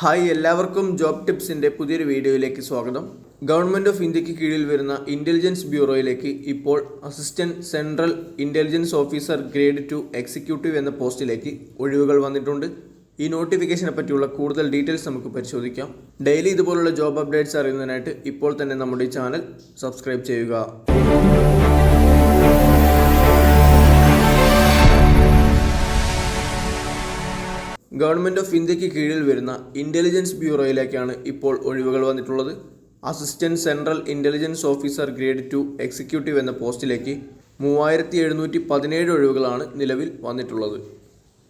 Hi എല്ലാവർക്കും job ടിപ്സിന്റെ പുതിയൊരു വീഡിയോയിലേക്ക് സ്വാഗതം. ഗവൺമെന്റ് ഓഫ് ഇന്ത്യയ്ക്ക് കീഴിൽ വരുന്ന ഇന്റലിജൻസ് ബ്യൂറോയിലേക്ക് ഇപ്പോൾ assistant central intelligence officer grade two executive എന്ന പോസ്റ്റിലേക്ക് ഒഴിവുകൾ വന്നിട്ടുണ്ട്. ഈ നോട്ടിഫിക്കേഷനെ പറ്റിയുള്ള കൂടുതൽ ഡീറ്റെയിൽസ് നമുക്ക് പരിശോധിക്കാം. ഡെയിലി ഇതുപോലുള്ള ജോബ് അപ്ഡേറ്റ്സ് അറിയുന്നതിനായിട്ട് ഇപ്പോൾ തന്നെ നമ്മുടെ ചാനൽ സബ്സ്ക്രൈബ് ചെയ്യുക. ഗവൺമെന്റ് ഓഫ് ഇന്ത്യയ്ക്ക് കീഴിൽ വരുന്ന ഇന്റലിജൻസ് ബ്യൂറോയിലേക്കാണ് ഇപ്പോൾ ഒഴിവുകൾ വന്നിട്ടുള്ളത്. Assistant central intelligence officer grade two executive എന്ന പോസ്റ്റിലേക്ക് മൂവായിരത്തി എഴുന്നൂറ്റി പതിനേഴ് ഒഴിവുകളാണ് നിലവിൽ വന്നിട്ടുള്ളത്.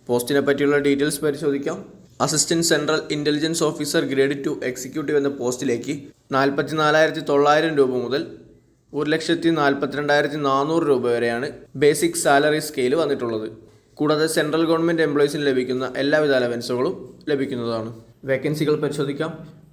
പോസ്റ്റിനെ പറ്റിയുള്ള ഡീറ്റെയിൽസ് പരിശോധിക്കാം. Assistant central intelligence officer grade two executive എന്ന പോസ്റ്റിലേക്ക് നാൽപ്പത്തി നാലായിരത്തി തൊള്ളായിരം രൂപ മുതൽ ഒരു ലക്ഷത്തി നാൽപ്പത്തിരണ്ടായിരത്തി നാനൂറ് രൂപ വരെയാണ് ബേസിക് സാലറി സ്കെയിൽ വന്നിട്ടുള്ളത്. കൂടാതെ സെൻട്രൽ ഗവൺമെന്റ് എംപ്ലോയീസിന് ലഭിക്കുന്ന എല്ലാവിധ അലവൻസുകളും ലഭിക്കുന്നതാണ്. വേക്കൻസികൾ പരിശോധിക്കാം.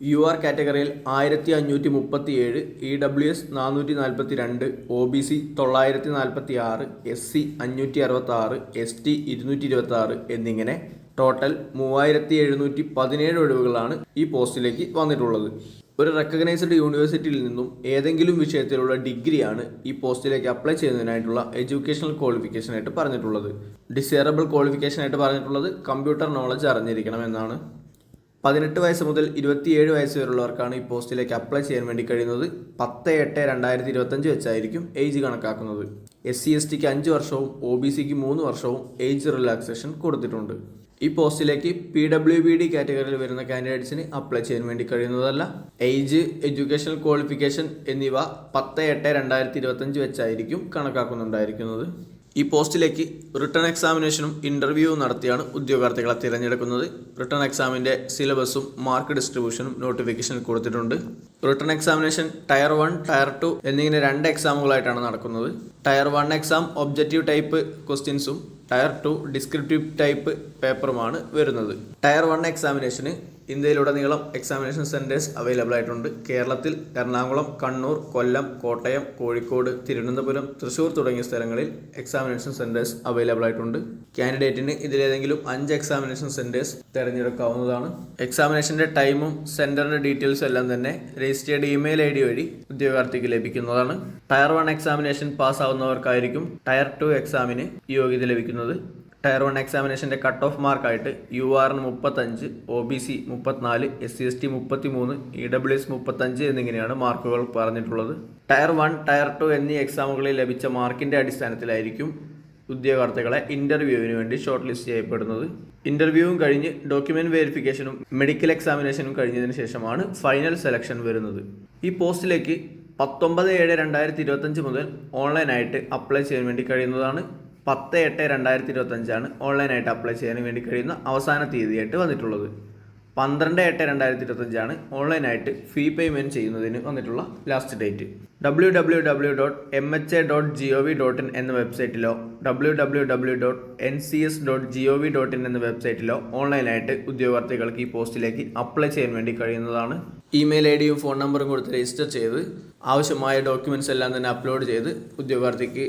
യു ആർ കാറ്റഗറിയിൽ ആയിരത്തി അഞ്ഞൂറ്റി മുപ്പത്തി ഏഴ് ഇ ഡബ്ല്യു എസ് നാനൂറ്റി നാൽപ്പത്തി രണ്ട് ഒ ബി സി തൊള്ളായിരത്തി നാൽപ്പത്തി ആറ് എസ് സി അഞ്ഞൂറ്റി അറുപത്തി ആറ് എസ് ടി ഇരുന്നൂറ്റി ഇരുപത്തി ആറ് എന്നിങ്ങനെ ടോട്ടൽ മൂവായിരത്തി എഴുന്നൂറ്റി പതിനേഴ് ഒഴിവുകളാണ് ഈ പോസ്റ്റിലേക്ക് വന്നിട്ടുള്ളത്. ഒരു റെക്കഗ്നൈസ്ഡ് യൂണിവേഴ്സിറ്റിയിൽ നിന്നും ഏതെങ്കിലും വിഷയത്തിലുള്ള ഡിഗ്രിയാണ് ഈ പോസ്റ്റിലേക്ക് അപ്ലൈ ചെയ്യുന്നതിനായിട്ടുള്ള എഡ്യൂക്കേഷണൽ ക്വാളിഫിക്കേഷനായിട്ട് പറഞ്ഞിട്ടുള്ളത്. ഡിസേറബിൾ ക്വാളിഫിക്കേഷനായിട്ട് പറഞ്ഞിട്ടുള്ളത് കമ്പ്യൂട്ടർ നോളജ് അറിഞ്ഞിരിക്കണം എന്നാണ്. പതിനെട്ട് വയസ്സ് മുതൽ ഇരുപത്തിയേഴ് വയസ്സ് വരെയുള്ളവർക്കാണ് ഈ പോസ്റ്റിലേക്ക് അപ്ലൈ ചെയ്യാൻ വേണ്ടി കഴിയുന്നത്. പത്ത് എട്ട് രണ്ടായിരത്തി ഇരുപത്തഞ്ച് വെച്ചായിരിക്കും ഏജ് കണക്കാക്കുന്നത്. എസ് സി എസ് ടിക്ക് അഞ്ച് വർഷവും ഒ ബി സിക്ക് മൂന്ന് വർഷവും ഏജ് റിലാക്സേഷൻ കൊടുത്തിട്ടുണ്ട്. ഈ പോസ്റ്റിലേക്ക് പി ഡബ്ല്യു ബി ഡി കാറ്റഗറിയിൽ വരുന്ന കാൻഡിഡേറ്റ്സിന് അപ്ലൈ ചെയ്യാൻ വേണ്ടി കഴിയുന്നതല്ല. ഏജ് എഡ്യൂക്കേഷണൽ ക്വാളിഫിക്കേഷൻ എന്നിവ പത്ത് എട്ട് രണ്ടായിരത്തി ഇരുപത്തഞ്ച് വെച്ചായിരിക്കും കണക്കാക്കുന്നുണ്ടായിരിക്കുന്നത്. ഈ പോസ്റ്റിലേക്ക് റിട്ടേൺ എക്സാമിനേഷനും ഇന്റർവ്യൂവും നടത്തിയാണ് ഉദ്യോഗാർത്ഥികളെ തിരഞ്ഞെടുക്കുന്നത്. റിട്ടേൺ എക്സാമിന്റെ സിലബസും മാർക്ക് ഡിസ്ട്രിബ്യൂഷനും നോട്ടിഫിക്കേഷനിൽ കൊടുത്തിട്ടുണ്ട്. Written examination tier one tier two എന്നിങ്ങനെ രണ്ട് എക്സാമുകളായിട്ടാണ് നടക്കുന്നത്. Tier one exam objective type ക്വസ്റ്റ്യൻസും ടയർ ടു ഡിസ്ക്രിപ്റ്റീവ് ടൈപ്പ് പേപ്പറുമാണ് വരുന്നത്. ടയർ വൺ എക്സാമിനേഷന് ഇന്ത്യയിലുടനീളം എക്സാമിനേഷൻ സെന്റേഴ്സ് അവൈലബിൾ ആയിട്ടുണ്ട്. കേരളത്തിൽ എറണാകുളം കണ്ണൂർ കൊല്ലം കോട്ടയം കോഴിക്കോട് തിരുവനന്തപുരം തൃശ്ശൂർ തുടങ്ങിയ സ്ഥലങ്ങളിൽ എക്സാമിനേഷൻ സെന്റേഴ്സ് അവൈലബിൾ ആയിട്ടുണ്ട്. കാൻഡിഡേറ്റിന് ഇതിലേതെങ്കിലും അഞ്ച് എക്സാമിനേഷൻ സെന്റേഴ്സ് തിരഞ്ഞെടുക്കാവുന്നതാണ്. എക്സാമിനേഷന്റെ ടൈമും സെന്ററിന്റെ ഡീറ്റെയിൽസും എല്ലാം തന്നെ രജിസ്റ്റേർഡ് ഇമെയിൽ ഐ ഡി വഴി ഉദ്യോഗാർത്ഥിക്ക് ലഭിക്കുന്നതാണ്. ടയർ വൺ എക്സാമിനേഷൻ പാസ്സാവുന്നവർക്കായിരിക്കും ടയർ ടു എക്സാമിന് യോഗ്യത ലഭിക്കുന്നത്. ടയർ വൺ എക്സാമിനേഷന്റെ കട്ട് ഓഫ് മാർക്കായിട്ട് യു ആറിന് മുപ്പത്തഞ്ച് ഒ ബി സി മുപ്പത്തിനാല് എസ് സി എസ് ടി മുപ്പത്തി മൂന്ന് ഇ ഡബ്ല്യു എസ് മുപ്പത്തഞ്ച് എന്നിങ്ങനെയാണ് മാർക്കുകൾ പറഞ്ഞിട്ടുള്ളത്. ടയർ വൺ ടയർ ടു എന്നീ എക്സാമുകളിൽ ലഭിച്ച മാർക്കിന്റെ അടിസ്ഥാനത്തിലായിരിക്കും ഉദ്യോഗാർത്ഥികളെ ഇന്റർവ്യൂവിന് വേണ്ടി ഷോർട്ട് ലിസ്റ്റ് ചെയ്യപ്പെടുന്നത് ഇന്റർവ്യൂവും കഴിഞ്ഞ് ഡോക്യുമെന്റ് വെരിഫിക്കേഷനും മെഡിക്കൽ എക്സാമിനേഷനും കഴിഞ്ഞതിന് ശേഷമാണ് ഫൈനൽ സെലക്ഷൻ വരുന്നത്. ഈ പോസ്റ്റിലേക്ക് പത്തൊമ്പത് ഏഴ് രണ്ടായിരത്തി ഇരുപത്തഞ്ച് മുതൽ ഓൺലൈനായിട്ട് അപ്ലൈ ചെയ്യാൻ വേണ്ടി കഴിയുന്നതാണ്. പത്ത് എട്ട് രണ്ടായിരത്തി ഇരുപത്തഞ്ചാണ് ഓൺലൈനായിട്ട് അപ്ലൈ ചെയ്യാൻ വേണ്ടി കഴിയുന്ന അവസാന തീയതിയായിട്ട് വന്നിട്ടുള്ളത്. പന്ത്രണ്ട് എട്ട് രണ്ടായിരത്തി ഇരുപത്തഞ്ചാണ് ഓൺലൈനായിട്ട് ഫീ പേയ്മെന്റ് ചെയ്യുന്നതിന് വന്നിട്ടുള്ള last date W W W dot M H A dot G O V dot in എന്ന വെബ്സൈറ്റിലോ W W W dot N C S dot G O V dot in എന്ന വെബ്സൈറ്റിലോ ഓൺലൈനായിട്ട് ഉദ്യോഗാർത്ഥികൾക്ക് ഈ പോസ്റ്റിലേക്ക് അപ്ലൈ ചെയ്യാൻ വേണ്ടി കഴിയുന്നതാണ്. ഇമെയിൽ ഐ ഡിയും ഫോൺ നമ്പറും കൊടുത്ത് രജിസ്റ്റർ ചെയ്ത് ആവശ്യമായ ഡോക്യുമെന്റ്സ് എല്ലാം തന്നെ അപ്ലോഡ് ചെയ്ത് ഉദ്യോഗാർത്ഥിക്ക്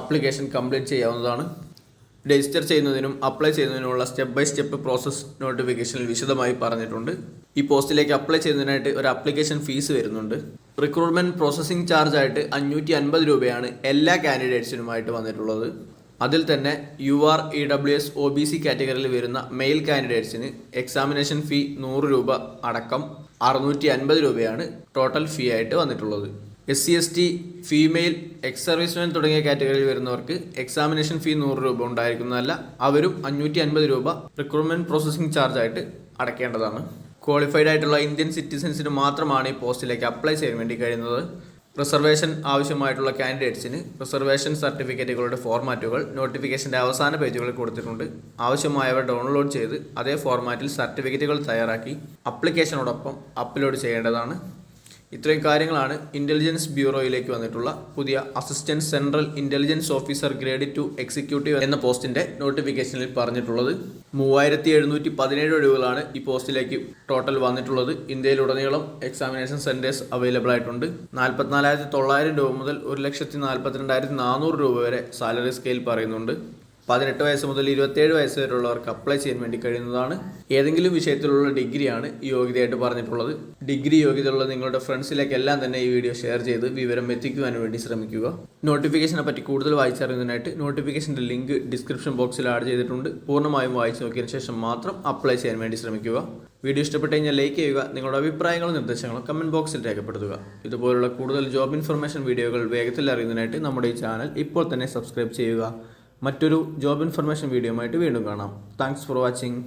അപ്ലിക്കേഷൻ കംപ്ലീറ്റ് ചെയ്യാവുന്നതാണ്. രജിസ്റ്റർ ചെയ്യുന്നതിനും അപ്ലൈ ചെയ്യുന്നതിനുമുള്ള സ്റ്റെപ്പ് ബൈ സ്റ്റെപ്പ് പ്രോസസ്സ് നോട്ടിഫിക്കേഷനിൽ വിശദമായി പറഞ്ഞിട്ടുണ്ട്. ഈ പോസ്റ്റിലേക്ക് അപ്ലൈ ചെയ്യുന്നതിനായിട്ട് ഒരു അപ്ലിക്കേഷൻ ഫീസ് വരുന്നുണ്ട്. റിക്രൂട്ട്മെന്റ് പ്രോസസ്സിംഗ് ചാർജ് ആയിട്ട് അഞ്ഞൂറ്റി അൻപത് രൂപയാണ് എല്ലാ കാൻഡിഡേറ്റ്സിനുമായിട്ട് വന്നിട്ടുള്ളത്. അതിൽ തന്നെ U R E W S O B C കാറ്റഗറിയിൽ വരുന്ന മെയിൽ കാൻഡിഡേറ്റ്സിന് എക്സാമിനേഷൻ ഫീ നൂറ് രൂപ അടക്കം അറുന്നൂറ്റി അൻപത് രൂപയാണ് ടോട്ടൽ ഫീ ആയിട്ട് വന്നിട്ടുള്ളത്. S C S T female ex serviceman തുടങ്ങിയ കാറ്റഗറിയിൽ വരുന്നവർക്ക് എക്സാമിനേഷൻ ഫീ നൂറ് രൂപ ഉണ്ടായിരിക്കുന്നതല്ല അവരും അഞ്ഞൂറ്റി അൻപത് രൂപ റിക്രൂട്ട്മെന്റ് പ്രോസസ്സിംഗ് ചാർജായിട്ട് അടയ്ക്കേണ്ടതാണ് ക്വാളിഫൈഡ് ആയിട്ടുള്ള ഇന്ത്യൻ സിറ്റിസൻസിന് മാത്രമാണ് ഈ പോസ്റ്റിലേക്ക് അപ്ലൈ ചെയ്യാൻ വേണ്ടി കഴിയുന്നത്. റിസർവേഷൻ ആവശ്യമായിട്ടുള്ള കാൻഡിഡേറ്റ്സിന് റിസർവേഷൻ സർട്ടിഫിക്കറ്റുകളുടെ ഫോർമാറ്റുകൾ നോട്ടിഫിക്കേഷന്റെ അവസാന പേജുകളിൽ കൊടുത്തിട്ടുണ്ട്. ആവശ്യമായവ ഡൗൺലോഡ് ചെയ്ത് അതേ ഫോർമാറ്റിൽ സർട്ടിഫിക്കറ്റുകൾ തയ്യാറാക്കി അപ്ലിക്കേഷനോടൊപ്പം അപ്ലോഡ് ചെയ്യേണ്ടതാണ്. ഇത്രയും കാര്യങ്ങളാണ് ഇന്റലിജൻസ് ബ്യൂറോയിലേക്ക് വന്നിട്ടുള്ള പുതിയ assistant central intelligence officer grade two executive എന്ന പോസ്റ്റിന്റെ നോട്ടിഫിക്കേഷനിൽ പറഞ്ഞിട്ടുള്ളത്. മൂവായിരത്തി എഴുന്നൂറ്റി പതിനേഴ് ഒഴിവുകളാണ് ഈ പോസ്റ്റിലേക്ക് ടോട്ടൽ വന്നിട്ടുള്ളത്. ഇന്ത്യയിലുടനീളം എക്സാമിനേഷൻ സെന്റേഴ്സ് അവൈലബിൾ ആയിട്ടുണ്ട്. നാൽപ്പത്തിനാലായിരത്തി തൊള്ളായിരം രൂപ മുതൽ ഒരു ലക്ഷത്തി നാൽപ്പത്തിരണ്ടായിരത്തി നാനൂറ് രൂപ വരെ സാലറി സ്കെയിൽ പറയുന്നുണ്ട്. പതിനെട്ട് വയസ്സ് മുതൽ ഇരുപത്തേഴ് വയസ്സ് വരെയുള്ളവർക്ക് അപ്ലൈ ചെയ്യാൻ വേണ്ടി കഴിയുന്നതാണ്. ഏതെങ്കിലും വിഷയത്തിലുള്ള ഡിഗ്രിയാണ് യോഗ്യതയായിട്ട് പറഞ്ഞിട്ടുള്ളത്. ഡിഗ്രി യോഗ്യതയുള്ള നിങ്ങളുടെ ഫ്രണ്ട്സിലേക്കെല്ലാം തന്നെ ഈ വീഡിയോ ഷെയർ ചെയ്ത് വിവരം എത്തിക്കുവാൻ വേണ്ടി ശ്രമിക്കുക. നോട്ടിഫിക്കേഷനെ പറ്റി കൂടുതൽ വായിച്ചറിയുന്നതിനായിട്ട് നോട്ടിഫിക്കേഷന്റെ ലിങ്ക് ഡിസ്ക്രിപ്ഷൻ ബോക്സിൽ ആഡ് ചെയ്തിട്ടുണ്ട്. പൂർണമായും വായിച്ചു നോക്കിയതിന് ശേഷം മാത്രം അപ്ലൈ ചെയ്യാൻ വേണ്ടി ശ്രമിക്കുക. വീഡിയോ ഇഷ്ടപ്പെട്ട് കഴിഞ്ഞാൽ ലൈക്ക് ചെയ്യുക നിങ്ങളുടെ അഭിപ്രായങ്ങളും നിർദ്ദേശങ്ങളും കമന്റ് ബോക്സിൽ രേഖപ്പെടുത്തുക. ഇതുപോലുള്ള കൂടുതൽ ജോബ് ഇൻഫർമേഷൻ വീഡിയോകൾ വേഗത്തിൽ അറിയുന്നതിനായിട്ട് നമ്മുടെ ഈ ചാനൽ ഇപ്പോൾ തന്നെ സബ്സ്ക്രൈബ് ചെയ്യുക. മറ്റൊരു ജോബ് ഇൻഫർമേഷൻ വീഡിയോ ആയിട്ട് വീണ്ടും കാണാം. Thanks for watching